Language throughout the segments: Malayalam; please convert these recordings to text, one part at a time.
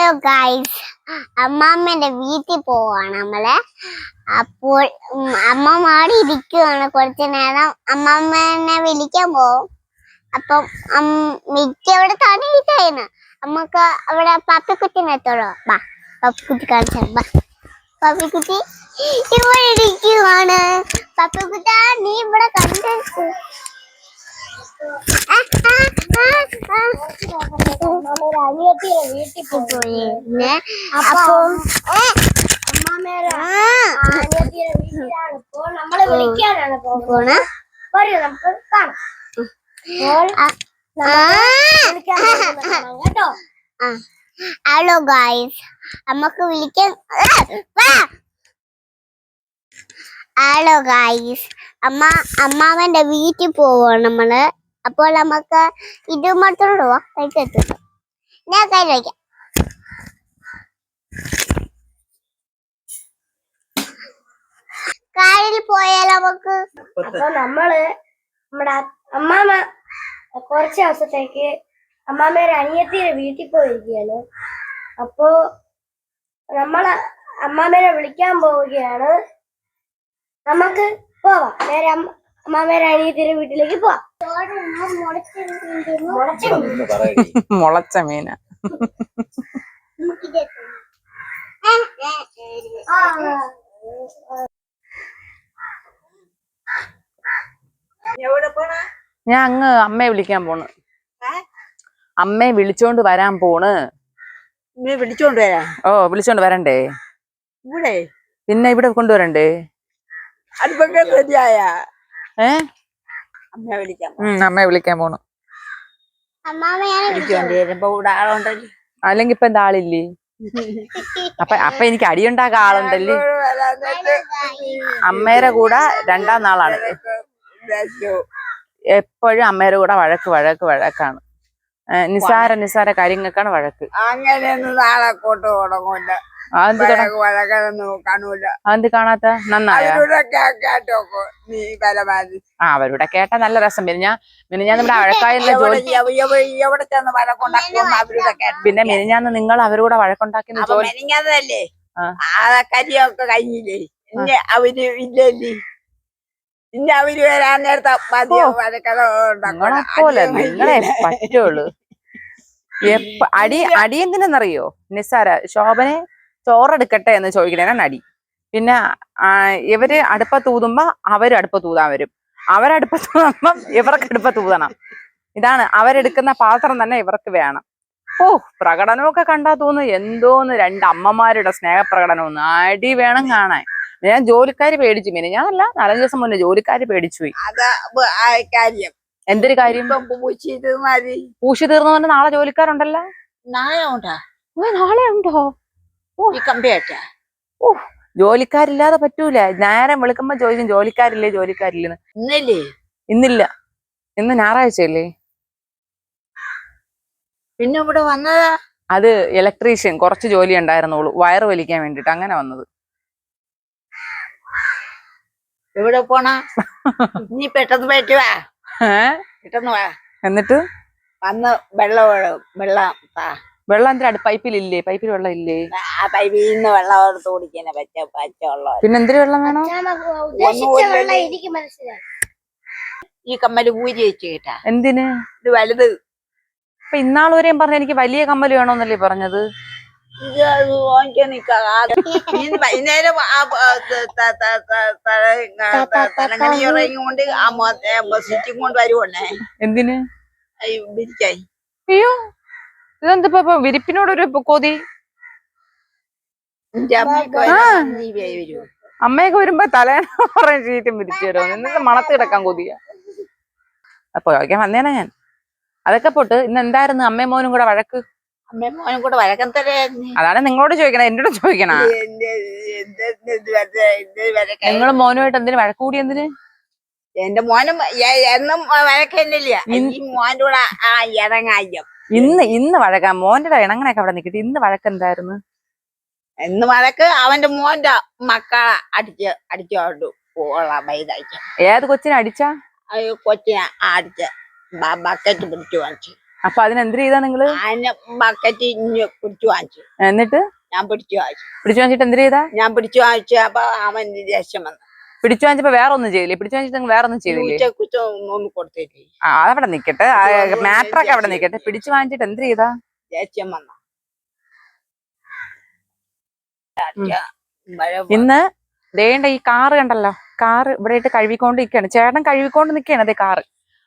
ഹലോ ഗൈസ് അമ്മാമ്മേന്റെ വീട്ടിൽ പോവാണ് നമ്മളെ. അപ്പോൾ അമ്മ മാടി ഇരിക്കുവാണ്. കുറച്ച് നേരം അമ്മാമ്മേനെ വിളിക്കാൻ പോവും. അപ്പം മിക്ക അവിടെ തടയിട്ടായിരുന്നു നമുക്ക് അവിടെ പപ്പിക്കുട്ടിനെ എത്തോളൂ വാ പപ്പിക്കുട്ടി കാണിച്ചാൽ വാ പപ്പിക്കുട്ടി ഇവിടെ ഇരിക്കുവാണ്. പപ്പിക്കുട്ടാ നീ ഇവിടെ കണ്ടു. അനിയത്തിയുടെ വീട്ടിൽ പോയി പോയി അപ്പം ആ. അനിയത്തിയുടെ വീട്ടിലാണ്. ഇപ്പോൾ നമ്മളെ വിളിക്കാനാണ് പോകുന്നത്. പോണ വരൂ നമുക്ക് കാണാം. കേട്ടോ. ഹലോ ഗായ്സ് നമുക്ക് വിളിക്കാൻ ഹലോ ഗായ്സ് അമ്മ അമ്മാവന്റെ വീട്ടിൽ പോവാണ് നമ്മൾ. അപ്പോൾ നമുക്ക് ഇത് മാത്രം കഴിക്കെത്തുന്നു ഞാൻ കൈ വയ്ക്കാം കാറിൽ പോയാൽ നമുക്ക് അപ്പൊ നമ്മൾ നമ്മുടെ അമ്മാമ കുറച്ച് ദിവസത്തേക്ക് അമ്മാമ്മയുടെ അനിയത്തിയുടെ വീട്ടിൽ പോയിരിക്കുകയാണ്. അപ്പോ നമ്മൾ അമ്മാമ്മേനെ വിളിക്കാൻ പോവുകയാണ്. നമുക്ക് പോവാം. നേരെ അമ്മ- അമ്മാമേരെ അനിയത്തിയുടെ വീട്ടിലേക്ക് പോവാം. മുളച്ച മീന. ഞാൻ അങ്ങ് അമ്മയെ വിളിക്കാൻ പോണ്. അമ്മയെ വിളിച്ചോണ്ട് വരാൻ പോണ്. വിളിച്ചോണ്ട് വരാ? ഓ വിളിച്ചോണ്ട് വരണ്ടേ? ഇവിടെ? പിന്നെ ഇവിടെ കൊണ്ടുവരണ്ടേ? അടുപ്പൊക്കെ റെഡിയായ? ഏ? അമ്മയെ വിളിക്കാൻ പോണു. അല്ലെങ്കി ഇപ്പൊ എന്താ ആളില്ലേ? അപ്പൊ അപ്പൊ എനിക്ക് അടിയുണ്ടാക്കാൻ ആളുണ്ടല്ലേ? അമ്മേരെ കൂടെ രണ്ടാം നാളാണ്. എപ്പോഴും അമ്മേരെ കൂടെ വഴക്ക് വഴക്ക് വഴക്കാണ്. നിസാര നിസാര കാര്യങ്ങൾക്കാണ് വഴക്ക്. അങ്ങനെയൊന്നും നാളെ കൊണ്ട് തുടങ്ങൂല അതെന്ത് കാണാത്ത നന്നായ? ആ അവരുടെ കേട്ട നല്ല രസം. പിന്നെ ഞാൻ നമ്മുടെ അഴക്കായുള്ള ജോലി വഴക്കുണ്ടാക്കും പിന്നെ മിനിഞ്ഞാന്ന് നിങ്ങൾ അവരോട് വഴക്കുണ്ടാക്കുന്ന ജോലി. ആ. കരിയൊക്കെ കഴിഞ്ഞില്ലേ? ഇനി അവർ ഇല്ലല്ലേ? ഇനി അവർ വരാൻ നേരത്തെ പോലെ നിങ്ങളെ പറ്റുള്ളൂ. അടി അടി എന്തിനെന്നറിയോ? നിസ്സാര ശോഭനെ ചോറെടുക്കട്ടെ എന്ന് ചോദിക്കണേനാണ് അടി പിന്നെ ഇവർ അടുപ്പ തൂതുമ്പോ അവർ അടുപ്പ തൂതാൻ വരും. അവരടുപ്പ തൂതുമ്പോ ഇവർക്ക് അടുപ്പ തൂതണം. ഇതാണ് അവരെടുക്കുന്ന പാത്രം തന്നെ ഇവർക്ക് വേണം. ഓ പ്രകടനമൊക്കെ കണ്ടാ തോന്നുന്നു. എന്തോന്ന് രണ്ട് അമ്മമാരുടെ സ്നേഹപ്രകടനമൊന്ന് അടി വേണം കാണാൻ. ഞാൻ ജോലിക്കാര് പേടിച്ചു. പിന്നെ ഞാനല്ല. നാലഞ്ച് ദിവസം മുന്നേ ജോലിക്കാര് പേടിച്ചു പോയി. കാര്യം. എന്തൊരു കാര്യം? പൂശി തീർന്നു പറഞ്ഞാൽ നാളെ ജോലിക്കാരുണ്ടല്ലോ? നാളെ ഉണ്ടാ? ഓ നാളെ ഉണ്ടോ? ഈ ഓ ജോലിക്കാരില്ലാതെ പറ്റൂല. നേരം വിളിക്കുമ്പോ ചോദിക്കും ജോലിക്കാരില്ലേ ജോലിക്കാരില്ലെന്ന്. ഇന്നല്ലേ? ഇന്നില്ല. ഇന്ന് ഞായറാഴ്ചയല്ലേ? പിന്നെ ഇവിടെ വന്നതാ? അത് ഇലക്ട്രീഷ്യൻ കുറച്ച് ജോലി ഉണ്ടായിരുന്നുള്ളൂ. വയറ് വലിക്കാൻ വേണ്ടിട്ട് അങ്ങനെ വന്നത്. എവിടെ പോണ? നീ പെട്ടെന്ന് പോയിട്ട് വാ. ഏ? പെട്ടെന്ന് വാ. എന്നിട്ട്? വന്ന് വെള്ളം വെള്ളം താ. വെള്ളം എന്തിനാ പൈപ്പിലില്ലേ? പൈപ്പിൽ വെള്ളം ഇല്ലേ? ആ പൈപ്പിൽ നിന്ന് വെള്ളം എടുത്ത് കുടിക്കുന്ന പച്ച പച്ചവെള്ളം പിന്നെ എന്തിനു വെള്ളം വേണം? ഉദ്ദേശിച്ച വെള്ളം എനിക്ക് മനസ്സിലായി? ഈ കമ്മൽ പൂജി വെച്ച് കേട്ടാ എന്തിന്? ഇത് വലുത്. അപ്പൊ ഇന്നാളുവരെയും പറഞ്ഞ എനിക്ക് വലിയ കമ്മൽ വേണോന്നല്ലേ പറഞ്ഞത്? വൈകുന്നേരം ആ തലങ്ങണി കൊണ്ട് വരുവണ്ണേ എന്തിന്? അയ്യോ. ഇതെന്തിപ്പോ ഇപ്പൊ വിരിപ്പിനോടൊരു കൊതി? അമ്മയ്ക്ക് വരുമ്പോ തലേണ കുറെ ഷീറ്റും വിരിച്ചു തരുമോ എന്നിട്ട് മണത്ത് കിടക്കാൻ കൊതിയാ. അപ്പൊ ചോദിക്കാൻ വന്നേനാ ഞാൻ. അതൊക്കെ പോട്ട്. ഇന്ന് എന്തായിരുന്നു അമ്മയും മോനും കൂടെ വഴക്ക്? അമ്മയും മോനും കൂടെ വഴക്കം തരായിരുന്നു അതാണ് നിങ്ങളോട് ചോദിക്കണേ. എന്നോട് ചോദിക്കണ. നിങ്ങൾ മോനുമായിട്ട് എന്തിനു വഴക്ക് കൂടി എന്തിന്? എന്റെ മോനും എന്നും വഴക്കന്നില്ല ഈ മോന്റെ കൂടെ ആ ഇറങ്ങായ്യം ഇന്ന് ഇന്ന് വഴക്കാ മോന്റെ ഇണങ്ങനൊക്കെ അവിടെ നിൽക്കട്ടെ ഇന്ന് വഴക്ക് എന്തായിരുന്നു? ഇന്ന് വഴക്ക് അവന്റെ മോന്റെ മക്കളെ അടിച്ച് അടിച്ചോണ്ട് ഏത് കൊച്ചിനെ അടിച്ചാ? കൊച്ചിനെ അടിച്ച് ബക്കറ്റ് പിടിച്ചു വാങ്ങിച്ചു. അപ്പൊ അതിനെന്ത് ചെയ്താ നിങ്ങൾ? അതിന് ബക്കറ്റ് ഇഞ്ഞ് പിടിച്ചു വാങ്ങിച്ചു. എന്നിട്ട്? ഞാൻ പിടിച്ചു വാങ്ങിച്ചു. പിടിച്ചു വാങ്ങിച്ചിട്ട് എന്ത് ചെയ്താ? ഞാൻ പിടിച്ചു വാങ്ങിച്ചു അപ്പൊ അവൻ രക്ഷം വന്നു. പിടിച്ചു വാങ്ങിച്ചപ്പോ വേറെ ഒന്നും ചെയ്തില്ലേ? പിടിച്ചു വാങ്ങിച്ചിട്ട് വേറെ ഒന്നും ചെയ്തില്ലേ ആ അതവിടെ നിക്കട്ടെ. മാറ്ററൊക്കെ അവിടെ നിക്കട്ടെ. പിടിച്ചു വാങ്ങിച്ചിട്ട് എന്ത് ചെയ്താ? ഇന്ന് ദേണ്ട ഈ കാറ് കണ്ടല്ലോ? കാറ് ഇവിടെ ഇട്ട് കഴുകിക്കൊണ്ട് നിൽക്കുകയാണ് ചേട്ടൻ കഴുകിക്കൊണ്ട് നിൽക്കുകയാണ് അതേ കാറ്.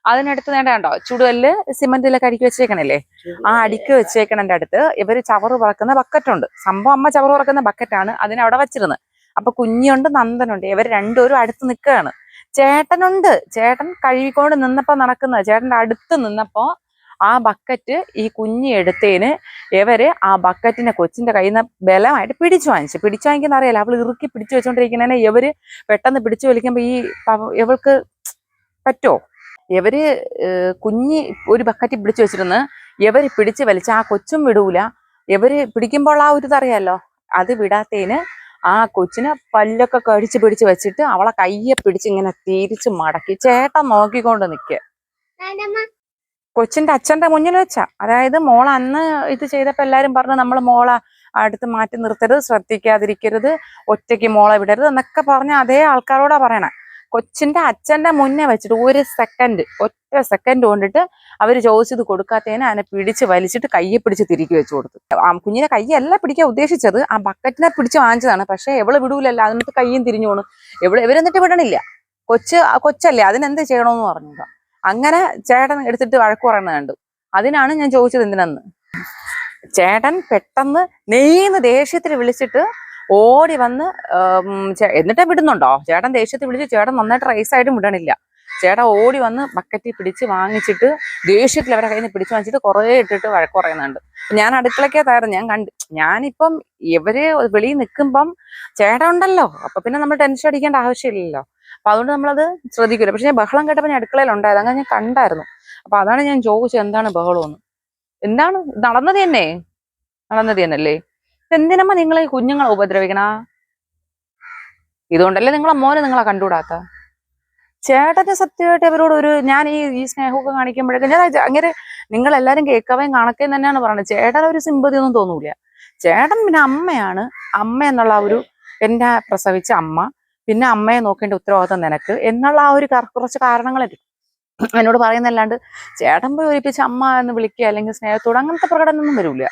അതിനടുത്ത് നേണ്ട കണ്ടോ? ചുടുകല്ല് സിമെന്റിലൊക്കെ അടുക്കി വെച്ചേക്കണല്ലേ? ആ അടുക്കി വെച്ചേക്കണന്റെ അടുത്ത് ഇവർ ചവറ് പറക്കുന്ന ബക്കറ്റുണ്ട്. സംഭവം അമ്മ ചവറ് പറക്കുന്ന ബക്കറ്റാണ് അതിനവിടെ വെച്ചിരുന്നത്. അപ്പൊ കുഞ്ഞുണ്ട് നന്ദനുണ്ട്. ഇവർ രണ്ടുപേരും അടുത്ത് നിൽക്കുകയാണ് ചേട്ടനുണ്ട്. ചേട്ടൻ കഴുകിക്കൊണ്ട് നിന്നപ്പോ നടക്കുന്നത്. ചേട്ടന്റെ അടുത്ത് നിന്നപ്പോ ആ ബക്കറ്റ് ഈ കുഞ്ഞി എടുത്തതിന് ഇവർ ആ ബക്കറ്റിനെ കൊച്ചിന്റെ കയ്യിൽ നിന്ന് ബലമായിട്ട് പിടിച്ചു വാങ്ങിച്ചു. പിടിച്ചു വാങ്ങിക്കുന്ന അറിയാലോ? അവൾ ഇറുക്കി പിടിച്ചു വെച്ചോണ്ടിരിക്കുന്നതിനെ ഇവർ പെട്ടെന്ന് പിടിച്ചു വലിക്കുമ്പോ ഈ ഇവൾക്ക് പറ്റോ? ഇവർ കുഞ്ഞി ഒരു ബക്കറ്റ് പിടിച്ചു വെച്ചിരുന്ന് ഇവർ പിടിച്ചു വലിച്ച ആ കൊച്ചും വിടൂല. ഇവർ പിടിക്കുമ്പോൾ ആ ഒരു ഇതറിയാലോ അത് വിടാത്തതിന് ആ കൊച്ചിനെ പല്ലൊക്കെ കടിച്ച് പിടിച്ച് വെച്ചിട്ട് അവളെ കയ്യെ പിടിച്ച് ഇങ്ങനെ തിരിച്ച് മടക്കി. ചേട്ടൻ നോക്കിക്കൊണ്ട് നിൽക്കുക കൊച്ചിന്റെ അച്ഛന്റെ മുന്നിൽ വെച്ചാ. അതായത് മോള അന്ന് ഇത് ചെയ്തപ്പോ എല്ലാരും പറഞ്ഞു നമ്മൾ മോള അടുത്ത് മാറ്റി നിർത്തരുത് ശ്രദ്ധിക്കാതിരിക്കരുത് ഒറ്റയ്ക്ക് മോളെ വിടരുത് എന്നൊക്കെ പറഞ്ഞ അതേ ആൾക്കാരോടാ പറയണേ. കൊച്ചിന്റെ അച്ഛന്റെ മുന്നേ വെച്ചിട്ട് ഒരു സെക്കൻഡ് ഒറ്റ സെക്കൻഡ് കൊണ്ടിട്ട് അവർ ചോദിച്ചത് കൊടുക്കാത്തതിനെ അതിനെ പിടിച്ച് വലിച്ചിട്ട് കയ്യെ പിടിച്ച് തിരികെ വെച്ച് കൊടുത്തു. ആ കുഞ്ഞിനെ കയ്യല്ല പിടിക്കാൻ ഉദ്ദേശിച്ചത് ആ ബക്കറ്റിനെ പിടിച്ച് വാങ്ങിച്ചതാണ്. പക്ഷെ എവൾ വിടൂലല്ല അതിനകത്ത് കയ്യും തിരിഞ്ഞു പോണു. എവൾ ഇവരെന്നിട്ട് വിടണില്ല. കൊച്ച് കൊച്ചല്ലേ അതിനെന്ത് ചെയ്യണമെന്ന് പറഞ്ഞു അങ്ങനെ ചേട്ടൻ എടുത്തിട്ട് വഴക്ക് പറയുന്നത് കണ്ടു. അതിനാണ് ഞാൻ ചോദിച്ചത് എന്തിനെന്ന്? ചേട്ടൻ പെട്ടെന്ന് നെയ്ന്ന് ദേഷ്യത്തിൽ വിളിച്ചിട്ട് ഓടി വന്ന് എന്നിട്ട് വിടുന്നുണ്ടോ? ചേട്ടൻ ദേഷ്യത്തിൽ വിളിച്ച് ചേട്ടൻ നന്നായിട്ട് റൈസായിട്ടും വിടണില്ല. ചേട്ടൻ ഓടി വന്ന് ബക്കറ്റിൽ പിടിച്ച് വാങ്ങിച്ചിട്ട് ദേഷ്യത്തിൽ അവരെ കയ്യിൽ നിന്ന് പിടിച്ച് വാങ്ങിച്ചിട്ട് കുറേ ഇട്ടിട്ട് വഴക്ക് പറയുന്നുണ്ട്. ഞാൻ അടുക്കളക്കേ അടുക്കളക്കകത്തായിരുന്നു ഞാൻ കണ്ട് ഞാനിപ്പം ഇവർ വെളിയിൽ നിൽക്കുമ്പം ചേട്ടൻ ഉണ്ടല്ലോ. അപ്പൊ പിന്നെ നമ്മൾ ടെൻഷൻ അടിക്കേണ്ട ആവശ്യമില്ലല്ലോ. അപ്പൊ അതുകൊണ്ട് നമ്മളത് ശ്രദ്ധിക്കില്ല പക്ഷെ ഞാൻ ബഹളം കേട്ടപ്പോൾ ഞാൻ അടുക്കളയിൽ ഉണ്ടായത് അങ്ങനെ ഞാൻ കണ്ടായിരുന്നു. അപ്പൊ അതാണ് ഞാൻ ചോദിച്ചത് എന്താണ് ബഹളം എന്ന് എന്താണ്? നടന്നത് തന്നെ. നടന്നത് തന്നെയല്ലേ? എന്തിനമ്മ നിങ്ങൾ കുഞ്ഞുങ്ങളെ ഉപദ്രവിക്കണ? ഇതുകൊണ്ടല്ലേ നിങ്ങളെ മോനെ നിങ്ങളെ കണ്ടുകൂടാത്ത? ചേട്ടന്റെ സത്യമായിട്ട് അവരോട് ഒരു ഞാൻ ഈ ഈ സ്നേഹമൊക്കെ കാണിക്കുമ്പോഴേക്കും ഞാൻ അങ്ങനെ നിങ്ങൾ എല്ലാവരും കേൾക്കവേം കണക്കേം തന്നെയാണ് പറയുന്നത് ചേട്ടൻ ഒരു സിമ്പതി ഒന്നും തോന്നൂല. ചേട്ടൻ പിന്നെ അമ്മയാണ്. അമ്മ എന്നുള്ള ഒരു എന്നെ പ്രസവിച്ച അമ്മ. പിന്നെ അമ്മയെ നോക്കേണ്ട ഉത്തരവാദിത്തം നിനക്ക് എന്നുള്ള ആ ഒരു കറ- കുറച്ച് കാരണങ്ങളുണ്ട് എന്നോട് പറയുന്നല്ലാണ്ട് ചേട്ടൻ പോയി ഒരിപ്പിച്ച് അമ്മ എന്ന് വിളിക്കുക അല്ലെങ്കിൽ സ്നേഹത്തോട് അങ്ങനത്തെ പ്രകടനമൊന്നും വരൂല.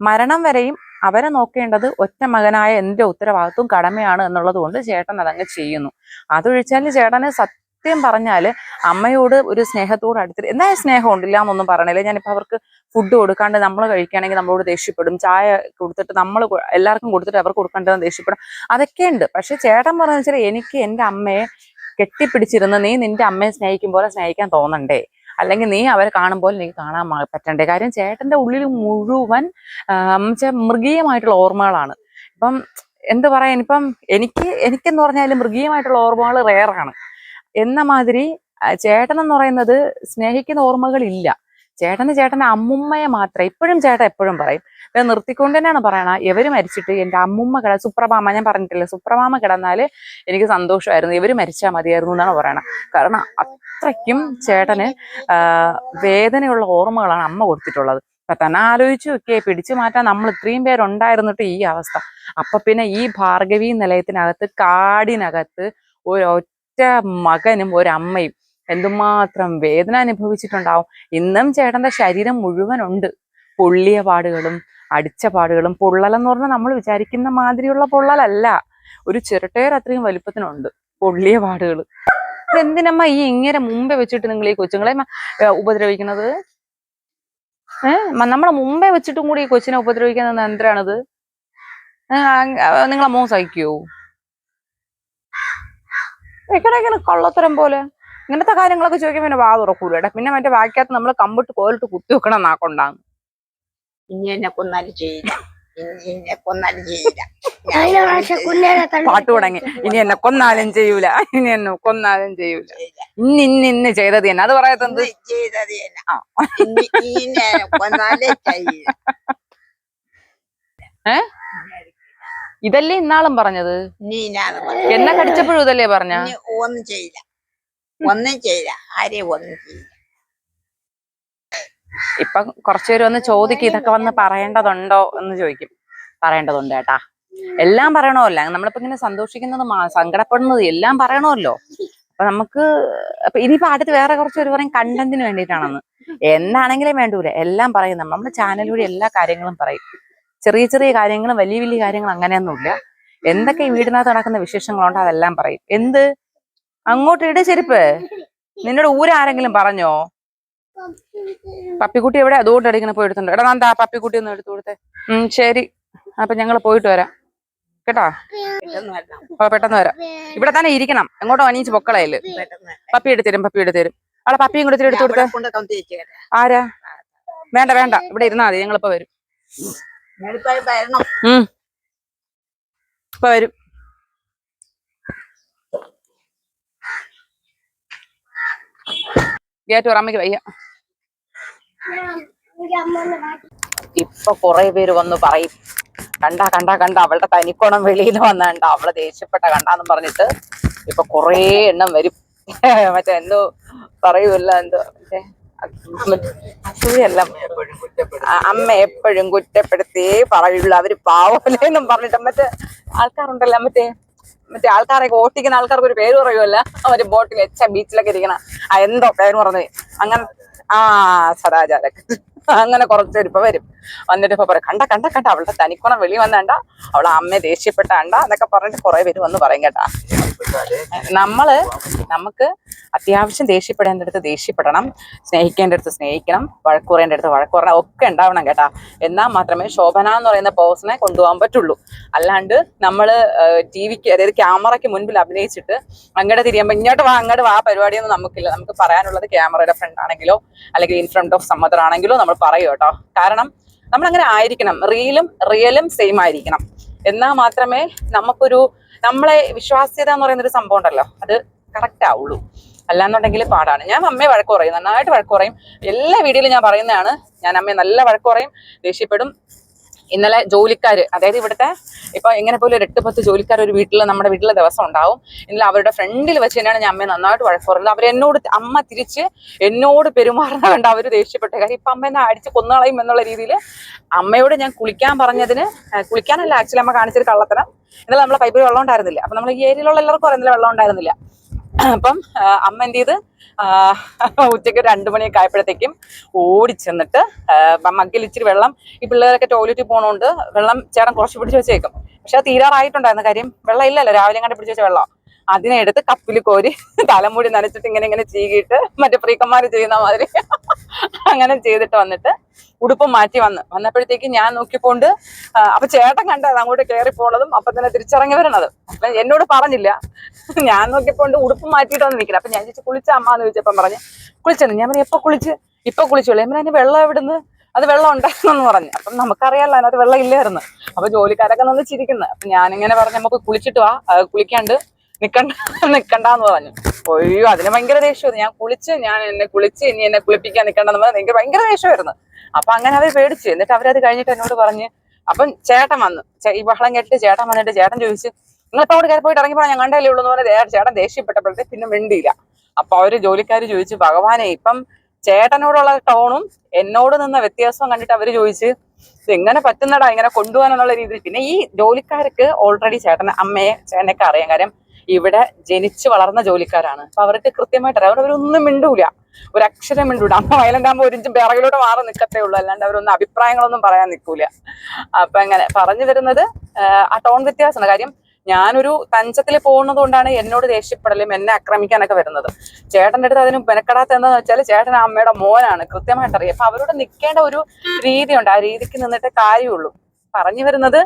മരണം വരെയും അവരെ നോക്കേണ്ടത് ഒറ്റ മകനായ എന്റെ ഉത്തരവാദിത്വം കടമയാണ് എന്നുള്ളത് കൊണ്ട് ചേട്ടൻ അതങ്ങ് ചെയ്യുന്നു. അതൊഴിച്ചാൽ ചേട്ടന് സത്യം പറഞ്ഞാൽ അമ്മയോട് ഒരു സ്നേഹത്തോട് അടുത്ത് എന്താ സ്നേഹം ഉണ്ടില്ല എന്നൊന്നും പറയണില്ല. ഞാനിപ്പോ അവർക്ക് ഫുഡ് കൊടുക്കാണ്ട് നമ്മൾ കഴിക്കുകയാണെങ്കിൽ നമ്മളോട് ദേഷ്യപ്പെടും. ചായ കൊടുത്തിട്ട് നമ്മൾ എല്ലാവർക്കും കൊടുത്തിട്ട് അവർക്ക് കൊടുക്കേണ്ടത് ദേഷ്യപ്പെടും. അതൊക്കെ ഉണ്ട്. പക്ഷെ ചേട്ടൻ പറഞ്ഞു വെച്ചാൽ എനിക്ക് എന്റെ അമ്മയെ കെട്ടിപ്പിടിച്ചിരുന്ന് നീ നിന്റെ അമ്മയെ സ്നേഹിക്കും പോലെ സ്നേഹിക്കാൻ തോന്നണ്ടേ? അല്ലെങ്കിൽ നീ അവരെ കാണുമ്പോൾ എനിക്ക് കാണാൻ പറ്റണ്ടേ? കാര്യം ചേട്ടന്റെ ഉള്ളിൽ മുഴുവൻ മൃഗീയമായിട്ടുള്ള ഓർമ്മകളാണ്. ഇപ്പം എന്ത് പറയാൻ ഇപ്പം എനിക്ക് എനിക്കെന്ന് പറഞ്ഞാൽ മൃഗീയമായിട്ടുള്ള ഓർമ്മകൾ റെയറാണ്. എന്ന മാതിരി ചേട്ടൻ എന്ന് പറയുന്നത് സ്നേഹിക്കുന്ന ഓർമ്മകളില്ല. ചേട്ടന് ചേട്ടന്റെ അമ്മുമ്മയെ മാത്രമേ ഇപ്പോഴും ചേട്ടൻ എപ്പോഴും പറയും. ഇത് നിർത്തിക്കൊണ്ട് തന്നെയാണ് പറയണ ഇവർ മരിച്ചിട്ട് എന്റെ അമ്മുമ്മ കിട സുപ്രഭാമ ഞാൻ പറഞ്ഞിട്ടില്ല സുപ്രഭാമ കിടന്നാൽ എനിക്ക് സന്തോഷമായിരുന്നു. ഇവർ മരിച്ചാൽ മതിയായിരുന്നു എന്നാണ് പറയണത്. കാരണം അത്രയ്ക്കും ചേട്ടന് വേദനയുള്ള ഓർമ്മകളാണ് അമ്മ കൊടുത്തിട്ടുള്ളത്. അപ്പൊ തന്നെ ആലോചിച്ചു ഒക്കെ പിടിച്ചു മാറ്റാൻ നമ്മൾ ഇത്രയും പേരുണ്ടായിരുന്നിട്ട് ഈ അവസ്ഥ. അപ്പൊ പിന്നെ ഈ ഭാർഗവി നിലയത്തിനകത്ത് കാടിനകത്ത് ഒരൊറ്റ മകനും ഒരമ്മയും എന്തുമാത്രം വേദന അനുഭവിച്ചിട്ടുണ്ടാവും. ഇന്നും ചേട്ടന്റെ ശരീരം മുഴുവൻ ഉണ്ട്. പൊള്ളിയ പാടുകളും അടിച്ച പാടുകളും പൊള്ളലെന്ന് പറഞ്ഞാൽ നമ്മൾ വിചാരിക്കുന്ന മാതിരിയുള്ള പൊള്ളലല്ല. ഒരു ചിരട്ടേർ അത്രയും വലിപ്പത്തിനുണ്ട്. പൊള്ളിയ പാടുകൾ. എന്തിനമ്മ ഈ ഇങ്ങനെ മുമ്പേ വെച്ചിട്ട് നിങ്ങൾ ഈ കൊച്ചുങ്ങളെ മ- ഉപദ്രവിക്കുന്നത് ഏഹ് നമ്മളെ മുമ്പേ വെച്ചിട്ടും കൂടി ഈ കൊച്ചിനെ ഉപദ്രവിക്കുന്നത് എന്തിനാണത് നിങ്ങളെ മോൻ സഹിക്കുവോ ഇങ്ങനെ കള്ളത്തരം പോലെ. ഇങ്ങനത്തെ കാര്യങ്ങളൊക്കെ ചോദിക്കാൻ പിന്നെ വാ തുറക്കൂലേ പിന്നെ മറ്റേ വാക്യാത്ത് നമ്മൾ കമ്പിട്ട് കോലിട്ട് കുത്തി വെക്കണം നാക്കൊണ്ടാണ് ഇനി എന്നെ കൊന്നാലും ചെയ്യില്ല. കൊന്നാലും ചെയ്യില്ല പാട്ട് തുടങ്ങി. ഇനി എന്നെ കൊന്നാലും ചെയ്യൂല. ഇനി എന്നെ കൊന്നാലും ചെയ്യൂല. ഇന്ന് ഇന്ന് ഇന്ന് ചെയ്തത് തന്നെ. അത് പറയാത്ത ഇന്ന് ചെയ്തത് ചെയ്യില്ല ഇതല്ലേ ഇന്നാളും പറഞ്ഞത്? എന്നെ കടിച്ചപ്പോഴും ഇതല്ലേ പറഞ്ഞ? ഒന്നും ചെയ്യില്ല ഒന്നും ചെയ്യില്ല ആരെയും ഒന്നും ചെയ്യില്ല ഇപ്പൊ കുറച്ചുപേര് വന്ന് ചോദിക്കും ഇതൊക്കെ വന്ന് പറയേണ്ടതുണ്ടോ എന്ന് ചോദിക്കും. പറയേണ്ടതുണ്ട് കേട്ടാ എല്ലാം പറയണമല്ല. നമ്മളിപ്പോ ഇങ്ങനെ സന്തോഷിക്കുന്നത് സങ്കടപ്പെടുന്നത് എല്ലാം പറയണമല്ലോ. അപ്പൊ നമുക്ക് അപ്പൊ ഇനിയിപ്പോ അടുത്ത് വേറെ കുറച്ച് ഒരു പറയും കണ്ടന്റിന് വേണ്ടിയിട്ടാണെന്ന്. എന്നാണെങ്കിലും വേണ്ടൂല. എല്ലാം പറയും. നമ്മുടെ ചാനലിലൂടെ എല്ലാ കാര്യങ്ങളും പറയും. ചെറിയ ചെറിയ കാര്യങ്ങളും വലിയ വലിയ കാര്യങ്ങൾ അങ്ങനെയൊന്നുമില്ല. എന്തൊക്കെ ഈ വീടിനകത്ത് നടക്കുന്ന വിശേഷങ്ങളുണ്ടോ അതെല്ലാം പറയും. എന്ത്? അങ്ങോട്ട് ഇട ചെരുപ്പ്. നിന്നോട് ഊരാരെങ്കിലും പറഞ്ഞോ? പപ്പിക്കുട്ടി എവിടെ? അതുകൊണ്ട് അടിക്കണ പോയി എടുത്തുണ്ട് എടാ എന്താ പപ്പിക്കുട്ടി ഒന്ന് എടുത്തു കൊടുത്തേ. ഉം ശരി. അപ്പൊ ഞങ്ങൾ പോയിട്ട് വരാം. കേട്ടോ. ഓ പെട്ടെന്ന് വരാം. ഇവിടെ തന്നെ ഇരിക്കണം. എങ്ങോട്ടോ അനീച്ച് പൊക്കളയിൽ. പപ്പി എടുത്തരും പപ്പി എടുത്തരും അവളെ പപ്പിയും കൂടെ എടുത്തു കൊടുത്തേ. ആരാ? വേണ്ട വേണ്ട. ഇവിടെ ഇരുന്നാ മതി. ഞങ്ങളിപ്പോ വരും. ഉം. ഇപ്പൊ വരും. ഗേറ്റ് തുറമ്മയ്ക്ക് വയ്യ. ഇപ്പൊ കുറെ പേര് വന്ന് പറയും കണ്ട കണ്ട കണ്ട അവളുടെ തനിക്കോണം വെളിയിൽ വന്ന കണ്ട അവളെ ദേഷ്യപ്പെട്ട കണ്ടാന്ന് പറഞ്ഞിട്ട് ഇപ്പൊ കൊറേ എണ്ണം വരും. മറ്റേ എന്തോ പറയൂല്ല എന്തോ അസൂയല്ല അമ്മ എപ്പോഴും കുറ്റപ്പെടുത്തേ പറയുള്ളൂ അവർ പാവലെന്നും പറഞ്ഞിട്ട് മറ്റേ ആൾക്കാരുണ്ടല്ലോ മറ്റേ മറ്റേ ആൾക്കാരൊക്കെ ഓട്ടിക്കുന്ന ആൾക്കാർക്ക് ഒരു പേര് പറയുമല്ല അവർ ബോട്ടിൽ എച്ച ബീച്ചിലൊക്കെ ഇരിക്കണ ആ എന്തോ പേര് പറഞ്ഞത് അങ്ങനെ ആ സദാചാരക്ക് അങ്ങനെ കുറച്ചൊരു ഇപ്പൊ വരും. വന്നിട്ട് ഇപ്പൊ പറയും കണ്ട കണ്ട കണ്ട അവളുടെ തനിക്കോണം വെളി വന്നണ്ട അവളെ അമ്മ ദേഷ്യപ്പെട്ട അണ്ട എന്നൊക്കെ പറഞ്ഞിട്ട് കുറെ പേര് വന്ന് പറയും കേട്ടാ. നമ്മൾ നമുക്ക് അത്യാവശ്യം ദേഷ്യപ്പെടേണ്ട അടുത്ത് ദേഷ്യപ്പെടണം സ്നേഹിക്കേണ്ട അടുത്ത് സ്നേഹിക്കണം വഴക്കുറേണ്ട അടുത്ത് പറയണം ഒക്കെ ഉണ്ടാവണം കേട്ടാ. എന്നാൽ മാത്രമേ ശോഭന എന്ന് പറയുന്ന പേഴ്സണെ കൊണ്ടുപോകാൻ പറ്റുള്ളൂ. അല്ലാണ്ട് നമ്മൾ ടി വിക്ക് അതായത് ക്യാമറയ്ക്ക് മുൻപിൽ അഭിനയിച്ചിട്ട് അങ്ങോട്ട് തിരിയുമ്പോൾ ഇങ്ങോട്ട് വാ അങ്ങോട്ട് വാ പരിപാടിയൊന്നും നമുക്കില്ല. നമുക്ക് പറയാനുള്ളത് ക്യാമറയുടെ ഫ്രണ്ട് ആണെങ്കിലോ അല്ലെങ്കിൽ ഇൻ ഫ്രണ്ട് ഓഫ് സമ്മതർ ആണെങ്കിലോ നമ്മൾ പറയും കേട്ടോ. കാരണം നമ്മൾ അങ്ങനെ ആയിരിക്കണം റീലും റിയലും സെയിം ആയിരിക്കണം. എന്നാൽ മാത്രമേ നമുക്കൊരു നമ്മളെ വിശ്വാസ്യത എന്ന് പറയുന്ന ഒരു സംഭവം ഉണ്ടല്ലോ. അത് കറക്റ്റ് ആവുള്ളൂ. അല്ലാന്നുണ്ടെങ്കിൽ പാടാണ്. ഞാൻ അമ്മയെ വഴക്ക് പറയും നന്നായിട്ട് വഴക്ക് പറയും. എല്ലാ വീഡിയോയിലും ഞാൻ പറയുന്നതാണ് ഞാൻ അമ്മയെ നല്ല വഴക്ക് പറയും ദേഷ്യപ്പെടും. ഇന്നലെ ജോലിക്കാർ അതായത് ഇവിടുത്തെ ഇപ്പൊ എങ്ങനെ പോലും ഒരു എട്ട് പത്ത് ജോലിക്കാർ ഒരു വീട്ടിൽ നമ്മുടെ വീട്ടിലെ ദിവസം ഉണ്ടാവും. ഇന്നലെ അവരുടെ ഫ്രണ്ടിൽ വെച്ച് തന്നെയാണ് ഞാൻ അമ്മയെ നന്നായിട്ട് വഴക്ക് പറയുന്നത്. അവർ എന്നോട് അമ്മ തിരിച്ച് എന്നോട് പെരുമാറുന്ന കണ്ട അവർ ദേഷ്യപ്പെട്ട. കാര്യം ഇപ്പൊ അമ്മ എന്നെ അടിച്ച് കൊന്നുകളയും എന്നുള്ള രീതിയിൽ അമ്മയോട് ഞാൻ കുളിക്കാൻ പറഞ്ഞതിന് കുളിക്കാനല്ല ആക്ച്വലി അമ്മ കാണിച്ചൊരു കള്ളത്തരം. ഇന്നലെ നമ്മളെ പൈപ്പിൽ വെള്ളം ഉണ്ടായിരുന്നില്ല. അപ്പൊ നമ്മൾ ഈ ഏരിയയിലുള്ള എല്ലാവർക്കും അറിയുന്നില്ല വെള്ളം ഉണ്ടായിരുന്നില്ല. അപ്പം അമ്മ എന്ത് ചെയ്ത് ഉച്ചയ്ക്ക് ഒരു രണ്ടു മണിയൊക്കെ ആയപ്പോഴത്തേക്കും ഓടി ചെന്നിട്ട് മഗ്ഗിൽ ഇച്ചിരി വെള്ളം ഈ പിള്ളേരൊക്കെ ടോയ്ലറ്റിൽ പോകണോണ്ട് വെള്ളം ചേട്ടൻ കുറച്ച് പിടിച്ച് വെച്ചേക്കും. പക്ഷെ തീരാറായിട്ടുണ്ടായിരുന്ന കാര്യം വെള്ളം ഇല്ലല്ലോ രാവിലെ കണ്ട് പിടിച്ച് വെച്ച വെള്ളം അതിനെ എടുത്ത് കപ്പിൽ കോരി തലമുടി നനച്ചിട്ട് ഇങ്ങനെ ഇങ്ങനെ ചീകിയിട്ട് മറ്റേ പ്രീക്കന്മാര് ചെയ്യുന്ന മാതിരി അങ്ങനെ ചെയ്തിട്ട് വന്നിട്ട് ഉടുപ്പ് മാറ്റി വന്ന്. വന്നപ്പോഴത്തേക്ക് ഞാൻ നോക്കിക്കൊണ്ട് അപ്പൊ ചേട്ടൻ കണ്ടത് അങ്ങോട്ട് കയറി പോണതും അപ്പൊ തന്നെ തിരിച്ചിറങ്ങി വരണത്. എന്നോട് പറഞ്ഞില്ല. ഞാൻ നോക്കിക്കൊണ്ട് ഉടുപ്പ് മാറ്റിയിട്ട് വന്ന് നിൽക്കണം അപ്പൊ ഞാൻ ചോദിച്ചു കുളിച്ച അമ്മ എന്ന് ചോദിച്ചപ്പം പറഞ്ഞ് കുളിച്ചെന്ന്? ഞാൻ പറഞ്ഞു എപ്പൊ കുളിച്ച്? ഇപ്പൊ കുളിച്ചോളൂ ഞാൻ അതിന് വെള്ളം എവിടുന്ന്? അത് വെള്ളം ഉണ്ടായിരുന്നു പറഞ്ഞു. അപ്പം നമുക്കറിയാലോ അതിനകത്ത് വെള്ളം ഇല്ലായിരുന്നു. അപ്പൊ ജോലിക്കാരൊക്കെ നിന്ന് ചിരിക്കുന്നത് അപ്പൊ ഞാനിങ്ങനെ പറഞ്ഞു നമുക്ക് കുളിച്ചിട്ട് വാ. കുളിക്കാണ്ട് നിക്കണ്ട നിക്കണ്ടെന്ന് പറഞ്ഞു. ഒയ്യോ അതിന് ഭയങ്കര ദേഷ്യമായിരുന്നു ഞാൻ കുളിച്ച് ഞാൻ എന്നെ കുളിച്ച് ഇനി എന്നെ കുളിപ്പിക്കാൻ നിക്കണ്ടെന്ന് പറഞ്ഞാൽ എനിക്ക് ഭയങ്കര ദേഷ്യമായിരുന്നു. അപ്പൊ അങ്ങനെ അവർ പേടിച്ചു. എന്നിട്ട് അവരത് കഴിഞ്ഞിട്ട് എന്നോട് പറഞ്ഞ് അപ്പം ചേട്ടൻ വന്നു ഈ ബഹളം കേട്ടിട്ട് ചേട്ടൻ വന്നിട്ട് ചേട്ടൻ ചോദിച്ചു നിങ്ങളിപ്പോ അവിടെ കയറി പോയിട്ട് ഇറങ്ങിപ്പോ ഞാൻ കണ്ടല്ലേ ഉള്ളൂ എന്ന് പറഞ്ഞാൽ ചേട്ടൻ ദേഷ്യപ്പെട്ടപ്പോഴത്തേക്ക് പിന്നെ മിണ്ടിയില്ല. അപ്പൊ അവർ ജോലിക്കാർ ചോദിച്ചു ഭഗവാനെ ഇപ്പം ചേട്ടനോടുള്ള ടോണും എന്നോട് നിന്ന വ്യത്യാസവും കണ്ടിട്ട് അവർ ചോദിച്ച് ഇത് എങ്ങനെ പറ്റുന്നടാ? ഇങ്ങനെ കൊണ്ടുപോകാനെന്നുള്ള രീതിയിൽ. പിന്നെ ഈ ജോലിക്കാർക്ക് ഓൾറെഡി ചേട്ടൻ അമ്മയെ ചേട്ടനൊക്കെ അറിയാം. കാര്യം ഇവിടെ ജനിച്ചു വളർന്ന ജോലിക്കാരാണ്. അപ്പൊ അവർക്ക് കൃത്യമായിട്ട് അറിയാം. അവരൊന്നും മിണ്ടൂല. ഒരു അക്ഷരം മിണ്ടൂല. അമ്മ ആകുമ്പോൾ ഒരു പിറകിലോട്ട് മാറി നിൽക്കത്തേ ഉള്ളൂ. അല്ലാണ്ട് അവരൊന്നും അഭിപ്രായങ്ങളൊന്നും പറയാൻ നിൽക്കൂല. അപ്പൊ അങ്ങനെ പറഞ്ഞു വരുന്നത് ആഹ് ആ ടോൺ വ്യത്യാസമാണ്. കാര്യം ഞാനൊരു തഞ്ചത്തിൽ പോകുന്നത് കൊണ്ടാണ് എന്നോട് ദേഷ്യപ്പെടലും എന്നെ ആക്രമിക്കാനൊക്കെ വരുന്നത്. ചേട്ടന്റെ അടുത്ത് അതിന് മെനക്കെടാത്ത എന്താന്ന് വെച്ചാൽ ചേട്ടൻ അമ്മയുടെ മോനാണ് കൃത്യമായിട്ട് അറിയാം. അപ്പൊ അവരോട് നിൽക്കേണ്ട ഒരു രീതിയുണ്ട്. ആ രീതിക്ക് നിന്നിട്ട് കാര്യമുള്ളൂ. പറഞ്ഞു വരുന്നത്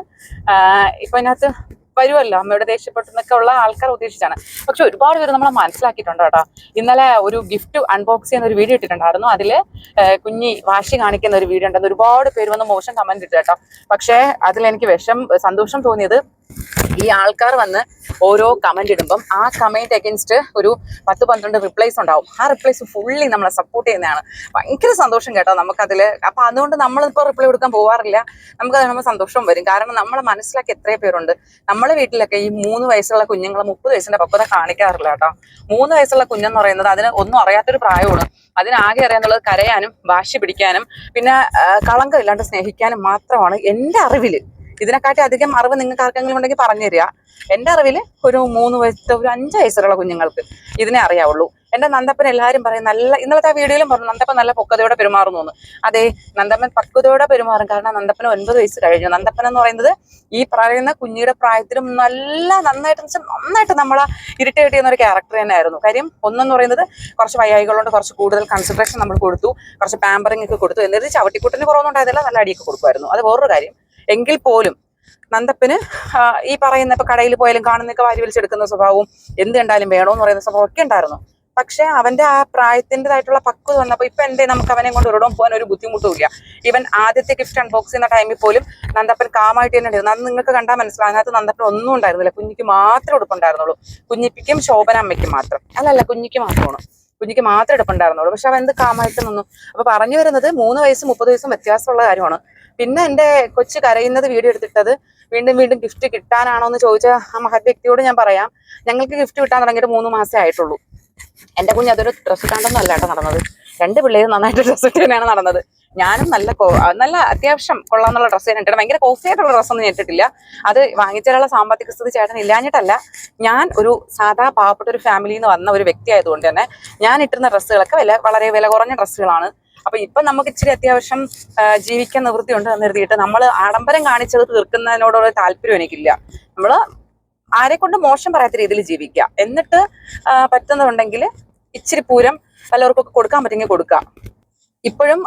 ഇപ്പൊ ഇതിനകത്ത് വരുമല്ലോ അമ്മയുടെ ദേഷ്യപ്പെട്ടെന്നൊക്കെ ഉള്ള ആൾക്കാർ ഉദ്ദേശിച്ചാണ്. പക്ഷെ ഒരുപാട് പേര് നമ്മളെ മനസ്സിലാക്കിയിട്ടുണ്ട് കേട്ടോ. ഇന്നലെ ഒരു ഗിഫ്റ്റ് അൺബോക്സ് ചെയ്യുന്ന ഒരു വീഡിയോ ഇട്ടിട്ടുണ്ടായിരുന്നു. അതിൽ കുഞ്ഞി വാശി കാണിക്കുന്ന ഒരു വീഡിയോ ഉണ്ടെന്ന് ഒരുപാട് പേര് വന്ന് മോശം കമന്റ് ഇട്ടു കേട്ടോ. പക്ഷേ അതിൽ എനിക്ക് വിഷം സന്തോഷം തോന്നിയത് ഈ ആൾക്കാർ വന്ന് ഓരോ കമന്റ് ഇടുമ്പം ആ കമന്റ് അഗൈൻസ്റ്റ് ഒരു പത്ത് പന്ത്രണ്ട് റിപ്ലൈസ് ഉണ്ടാവും. ആ റിപ്ലൈസ് ഫുള്ളി നമ്മളെ സപ്പോർട്ട് ചെയ്യുന്നതാണ്. ഭയങ്കര സന്തോഷം കേട്ടോ നമുക്കതിൽ അപ്പൊ അതുകൊണ്ട് നമ്മളിപ്പോൾ റിപ്ലൈ കൊടുക്കാൻ പോവാറില്ല. നമുക്ക് കാണുമ്പോൾ സന്തോഷം വരും. കാരണം നമ്മളെ മനസ്സിലാക്കി എത്ര പേരുണ്ട്. നമ്മളെ വീട്ടിലൊക്കെ ഈ മൂന്ന് വയസ്സുള്ള കുഞ്ഞുങ്ങളെ മുപ്പത് വയസ്സിന്റെ പക്വത കാണിക്കാറില്ല കേട്ടോ. മൂന്ന് വയസ്സുള്ള കുഞ്ഞെന്ന് പറയുന്നത് അതിന് ഒന്നും അറിയാത്തൊരു പ്രായമാണ്. അതിനാകെ അറിയാന്നുള്ളത് കരയാനും വാശി പിടിക്കാനും പിന്നെ കളങ്കമില്ലാണ്ട് സ്നേഹിക്കാനും മാത്രമാണ് എന്റെ അറിവിൽ. ഇതിനെക്കാട്ടി അധികം അറിവ് നിങ്ങൾക്ക് ആർക്കെങ്കിലും ഉണ്ടെങ്കിൽ പറഞ്ഞു തരിക. എന്റെ അറിവിൽ ഒരു മൂന്ന് വയസ്സത്തെ ഒരു അഞ്ച് വയസ്സുള്ള കുഞ്ഞുങ്ങൾക്ക് ഇതിനെ അറിയാവുള്ളൂ. എന്റെ നന്ദപ്പൻ എല്ലാവരും പറയും നല്ല ഇന്നലത്തെ ആ വീഡിയോയിലും പറഞ്ഞു നന്ദപ്പൻ നല്ല പൊക്കതയോടെ പെരുമാറുന്നു എന്ന്. അതെ നന്ദപ്പൻ പക്വതയോടെ പെരുമാറും. കാരണം നന്ദപ്പന് ഒൻപത് വയസ്സ് കഴിഞ്ഞു. നന്ദപ്പൻ എന്ന് പറയുന്നത് ഈ പറയുന്ന കുഞ്ഞിയുടെ പ്രായത്തിലും നല്ല നന്നായിട്ട് നന്നായിട്ട് നമ്മളെ ഇറിറ്റേറ്റ് ചെയ്യുന്ന ഒരു ക്യാരക്ടർ തന്നെയായിരുന്നു. കാര്യം ഒന്നെന്ന് പറയുന്നത് കുറച്ച് വയ്യായികളുണ്ട് കുറച്ച് കൂടുതൽ കൺസിഡറേഷൻ നമ്മൾ കൊടുത്തു കുറച്ച് പാമ്പറിംഗ് ഒക്കെ കൊടുത്തു. എന്നിട്ട് ചവിട്ടിക്കുട്ടിന് കുറവൊന്നും ഉണ്ടായതല്ല നല്ല അടിയൊക്കെ കൊടുക്കുമായിരുന്നു. അത് വേറൊരു കാര്യം. എങ്കിൽ പോലും നന്ദപ്പന് ഈ പറയുന്ന ഇപ്പൊ കടയിൽ പോയാലും കാണുന്നൊക്കെ വാരി വലിച്ചെടുക്കുന്ന സ്വഭാവവും എന്ത് കണ്ടാലും വേണോന്ന് പറയുന്ന സ്വഭാവം ഒക്കെ ഉണ്ടായിരുന്നു. പക്ഷെ അവന്റെ ആ പ്രായത്തിന്റെതായിട്ടുള്ള പക്വത വന്നപ്പോൾ ഇപ്പൊ എന്തേ നമുക്ക് അവനെ കൊണ്ട് ഒരിടവും പോകാൻ ഒരു ബുദ്ധിമുട്ടുമില്ല ഇവൻ ആദ്യത്തെ ഗിഫ്റ്റ് അൺബോക്സ് ചെയ്യുന്ന ടൈമിൽ പോലും നന്ദപ്പൻ കാമായിട്ട് തന്നെ ഉണ്ടായിരുന്നു. അത് നിങ്ങൾക്ക് കണ്ടാൽ മനസ്സിലാവും അതിനകത്ത് നന്ദപ്പൻ ഒന്നും ഉണ്ടായിരുന്നില്ല. കുഞ്ഞിക്ക് മാത്രമേ ഉടുപ്പുണ്ടായിരുന്നുള്ളൂ കുഞ്ഞിപ്പിക്കും ശോഭന അമ്മയ്ക്ക് മാത്രം. അല്ലല്ല കുഞ്ഞിക്ക് മാത്രമാണ് കുഞ്ഞിക്ക് മാത്രമേ എടുപ്പുണ്ടായിരുന്നുള്ളൂ. പക്ഷെ അവൻ എന്ത് കാമായിട്ട് നിന്നു? അപ്പൊ പറഞ്ഞു വരുന്നത് മൂന്ന് വയസ്സും മുപ്പത് വയസ്സും വ്യത്യാസമുള്ള കാര്യമാണ്. പിന്നെ എന്റെ കൊച്ചു കരയുന്നത് വീഡിയോ എടുത്തിട്ടത് വീണ്ടും വീണ്ടും ഗിഫ്റ്റ് കിട്ടാനാണോ എന്ന് ചോദിച്ച ആ മഹത് വ്യക്തിയോട് ഞാൻ പറയാം. ഞങ്ങൾക്ക് ഗിഫ്റ്റ് കിട്ടാൻ തുടങ്ങിയിട്ട് മൂന്ന് മാസേ ആയിട്ടുള്ളൂ. എന്റെ കുഞ്ഞ് അതൊരു ഡ്രസ്സ് ഇട്ടാണ്ടൊന്നും അല്ല കേട്ടോ നടന്നത്. രണ്ട് പിള്ളേരും നന്നായിട്ട് ഡ്രസ്സ് ഇട്ട് തന്നെയാണ് നടന്നത്. ഞാനും നല്ല നല്ല അത്യാവശ്യം കൊള്ളാന്നുള്ള ഡ്രസ്സ് ഞാൻ ഇട്ടിട്ട് ഭയങ്കര ആയിട്ടുള്ള ഡ്രസ്സൊന്നും ഇട്ടിട്ടില്ല. അത് വാങ്ങിച്ചാലുള്ള സാമ്പത്തിക സ്ഥിതി ചേട്ടൻ ഇല്ലാഞ്ഞിട്ടല്ല. ഞാൻ ഒരു സാധാ പാവപ്പെട്ട ഒരു ഫാമിലിയിൽ നിന്ന് വന്ന ഒരു വ്യക്തി ആയതുകൊണ്ട് തന്നെ ഞാൻ ഇട്ടുന്ന ഡ്രസ്സുകളൊക്കെ വില വളരെ വില കുറഞ്ഞ ഡ്രസ്സുകളാണ് അപ്പൊ ഇപ്പൊ നമുക്ക് ഇച്ചിരി അത്യാവശ്യം ജീവിക്കാൻ നിവൃത്തിയുണ്ട് എന്ന് കരുതിയിട്ട് നമ്മൾ ആഡംബരം കാണിച്ചത് തീർക്കുന്നതിനോടുള്ള താല്പര്യം എനിക്കില്ല. നമ്മൾ ആരെ കൊണ്ട് മോശം പറയാത്ത രീതിയിൽ ജീവിക്കുക. എന്നിട്ട് പറ്റുന്നുണ്ടെങ്കിൽ ഇച്ചിരി പൂരം പലർക്കൊക്കെ കൊടുക്കാൻ പറ്റുമെങ്കിൽ കൊടുക്കാം ഇപ്പോഴും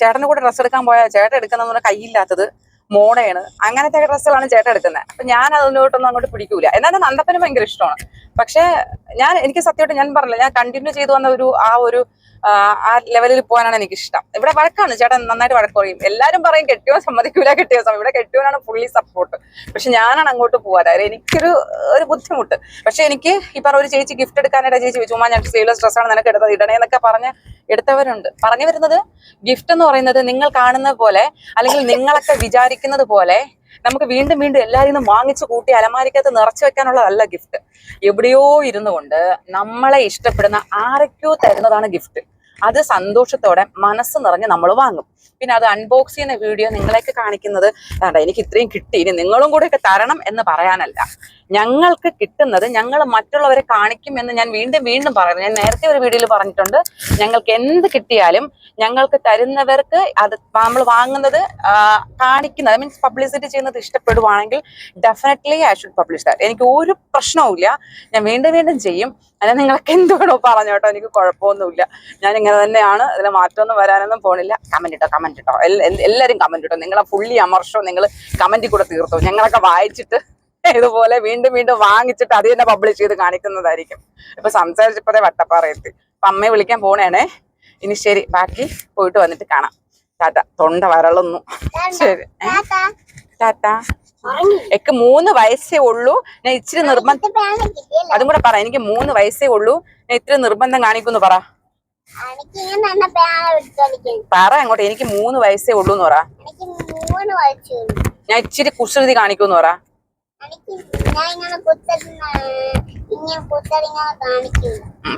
ചേട്ടന് കൂടെ ഡ്രസ്സ് എടുക്കാൻ പോയാൽ ചേട്ടൻ എടുക്കുന്ന കൈയില്ലാത്തത് മോണയാണ് അങ്ങനത്തെ ഡ്രസ്സുകളാണ് ചേട്ടൻ എടുക്കുന്നത്. അപ്പൊ ഞാൻ അതിലോട്ടൊന്നും അങ്ങോട്ട് പിടിക്കൂല. എന്നാലും നന്ദപ്പന് ഭയങ്കര ഇഷ്ടമാണ്. പക്ഷെ ഞാൻ എനിക്ക് സത്യമായിട്ട് ഞാൻ പറഞ്ഞില്ല. ഞാൻ കണ്ടിന്യൂ ചെയ്തു വന്ന ഒരു ആ ഒരു ആ, ലെവലിൽ പോകാനാണ് എനിക്ക് ഇഷ്ടം ഇവിടെ വഴക്കാണ്. ചേട്ടൻ നന്നായിട്ട് വഴക്ക് പറയും. എല്ലാരും പറയും കെട്ടിയോ സമ്മതിക്കൂല കെട്ടിയോ സമ്മതി ഇവിടെ കെട്ടിയോനാണ് ഫുള്ളി സപ്പോർട്ട് പക്ഷെ ഞാനാണ് അങ്ങോട്ട് പോകാറ് എനിക്കൊരു ഒരു ബുദ്ധിമുട്ട്. പക്ഷെ എനിക്ക് ഈ പറഞ്ഞ ഒരു ചേച്ചി ഗിഫ്റ്റ് എടുക്കാനായിട്ട് ചേച്ചി ചുമ്മാ ഞാൻ സ്ലീവ്ലെസ് ഡ്രസ്സാണ് നിനക്ക് എടുത്തത് ഇടണേ എന്നൊക്കെ പറഞ്ഞ് എടുത്തവരുണ്ട്. പറഞ്ഞു വരുന്നത് ഗിഫ്റ്റ് എന്ന് പറയുന്നത് നിങ്ങൾ കാണുന്ന പോലെ അല്ലെങ്കിൽ നിങ്ങളൊക്കെ വിചാരിക്കുന്നത് പോലെ നമുക്ക് വീണ്ടും വീണ്ടും എല്ലാവരും നിന്നും വാങ്ങിച്ചു കൂട്ടി അലമാരിക്കകത്ത് നിറച്ചു വെക്കാനുള്ളതല്ല ഗിഫ്റ്റ് എവിടെയോ ഇരുന്നു കൊണ്ട് നമ്മളെ ഇഷ്ടപ്പെടുന്ന ആരൊക്കെയോ തരുന്നതാണ് ഗിഫ്റ്റ് അത് സന്തോഷത്തോടെ മനസ്സ് നിറഞ്ഞ് നമ്മൾ വാങ്ങും. പിന്നെ അത് അൺബോക്സ് ചെയ്യുന്ന വീഡിയോ നിങ്ങളെയൊക്കെ കാണിക്കുന്നത് എനിക്ക് ഇത്രയും കിട്ടി. ഇനി നിങ്ങളും കൂടെ ഒക്കെ തരണം എന്ന് പറയാനല്ല. ഞങ്ങൾക്ക് കിട്ടുന്നത് ഞങ്ങൾ മറ്റുള്ളവരെ കാണിക്കും എന്ന് ഞാൻ വീണ്ടും വീണ്ടും പറയുന്നു. ഞാൻ നേരത്തെ ഒരു വീഡിയോയിൽ പറഞ്ഞിട്ടുണ്ട് ഞങ്ങൾക്ക് എന്ത് കിട്ടിയാലും ഞങ്ങൾക്ക് തരുന്നവർക്ക് അത് നമ്മൾ വാങ്ങുന്നത് കാണിക്കുന്നത് മീൻസ് പബ്ലിസിറ്റി ചെയ്യുന്നത് ഇഷ്ടപ്പെടുവാണെങ്കിൽ definitely I should publish that എനിക്ക് ഒരു പ്രശ്നവുമില്ല. ഞാൻ വീണ്ടും വീണ്ടും ചെയ്യും. അല്ല നിങ്ങൾക്ക് എന്ത് വേണോ പറഞ്ഞു കേട്ടോ. എനിക്ക് കുഴപ്പമൊന്നുമില്ല. ഞാൻ ഇങ്ങനെ തന്നെയാണ്. അതിൽ മാറ്റമൊന്നും വരാനൊന്നും പോണില്ല. കമന്റ് ഇട്ടോ കമന്റ് ഇട്ടോ. എല്ല- എല്ല- എല്ലാവരും കമന്റ് ഇട്ടോ. നിങ്ങളെ ഫുള്ളി അമർഷോ നിങ്ങൾ കമന്റ് കൂടെ തീർത്തോ. ഞങ്ങളൊക്കെ വായിച്ചിട്ട് ഇതുപോലെ വീണ്ടും വീണ്ടും വാങ്ങിച്ചിട്ട് അത് തന്നെ പബ്ലിഷ് ചെയ്ത് കാണിക്കുന്നതായിരിക്കും. ഇപ്പൊ സംസാരിച്ചപ്പോഴേ വട്ടപ്പാറ എത്തി. അപ്പൊ അമ്മയെ വിളിക്കാൻ പോണേണേ. ഇനി ശരി ബാക്കി പോയിട്ട് വന്നിട്ട് കാണാം. ടാറ്റ തൊണ്ട വരളുന്നു. ശരി? ടാറ്റ. എനിക്ക് മൂന്ന് വയസ്സേ ഉള്ളൂ. ഞാൻ ഇച്ചിരി നിർബന്ധം അതും കൂടെ പറ എനിക്ക് മൂന്ന് വയസ്സേ ഉള്ളൂ. ഞാൻ ഇത്തിരി നിർബന്ധം കാണിക്കുന്നു പറ. പറ അങ്ങോട്ട് എനിക്ക് മൂന്ന് വയസ്സേ ഉള്ളൂന്ന് പറ. ഞാൻ ഇച്ചിരി കുസൃതി കാണിക്കുന്നു പറ.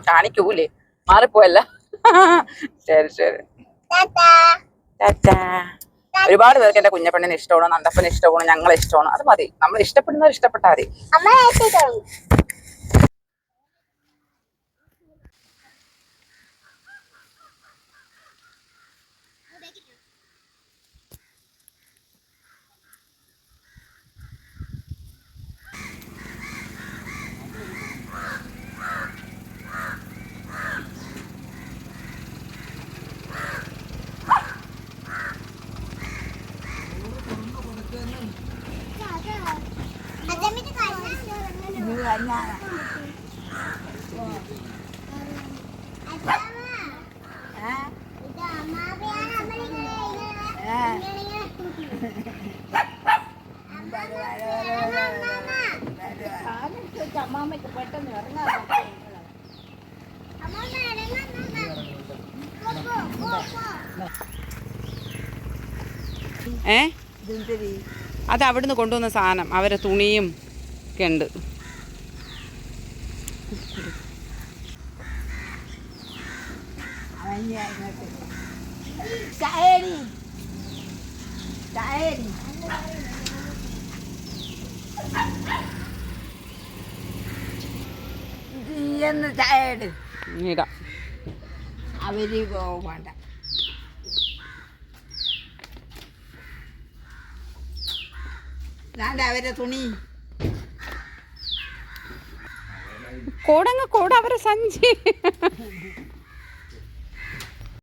കാണിക്കൂലേ? മാറിപ്പോയല്ല. ശരി ശരി. ഒരുപാട് പേർക്ക് എന്റെ കുഞ്ഞപ്പണ്ണിന് ഇഷ്ടമാണ് നന്ദപ്പനെ ഇഷ്ടമാണ് ഞങ്ങളെ ഇഷ്ടമാണ്? അത് മതി. നമ്മൾ ഇഷ്ടപ്പെടുന്നവർ ഇഷ്ടപ്പെട്ടാൽ മതി അമ്മ എത്തി തുടങ്ങും അതമിട്ട് കഴിഞ്ഞാ ഇത് അമ്മാവിയാണ് നമ്മളിങ്ങനെ ഇങ്ങനെ ഇങ്ങനെ ഇങ്ങനെ വെച്ച് അമ്മാമ്മയ്ക്ക് പെട്ടെന്ന് ഇറങ്ങാൻ അമ്മമ്മ ഇറങ്ങുന്ന പോ, പോ, പോ. ഏ അത് അവിടുന്ന് കൊണ്ടുവന്ന സാധനം അവരെ തുണിയും ഒക്കെ ഉണ്ട് ചായടി ചായടി എന്ന് ചായട് ഇടാം അവർ പോകണ്ട ഞാൻ അവരെ തുണി കോടങ്ങ് കോട അവരെ സഞ്ചി.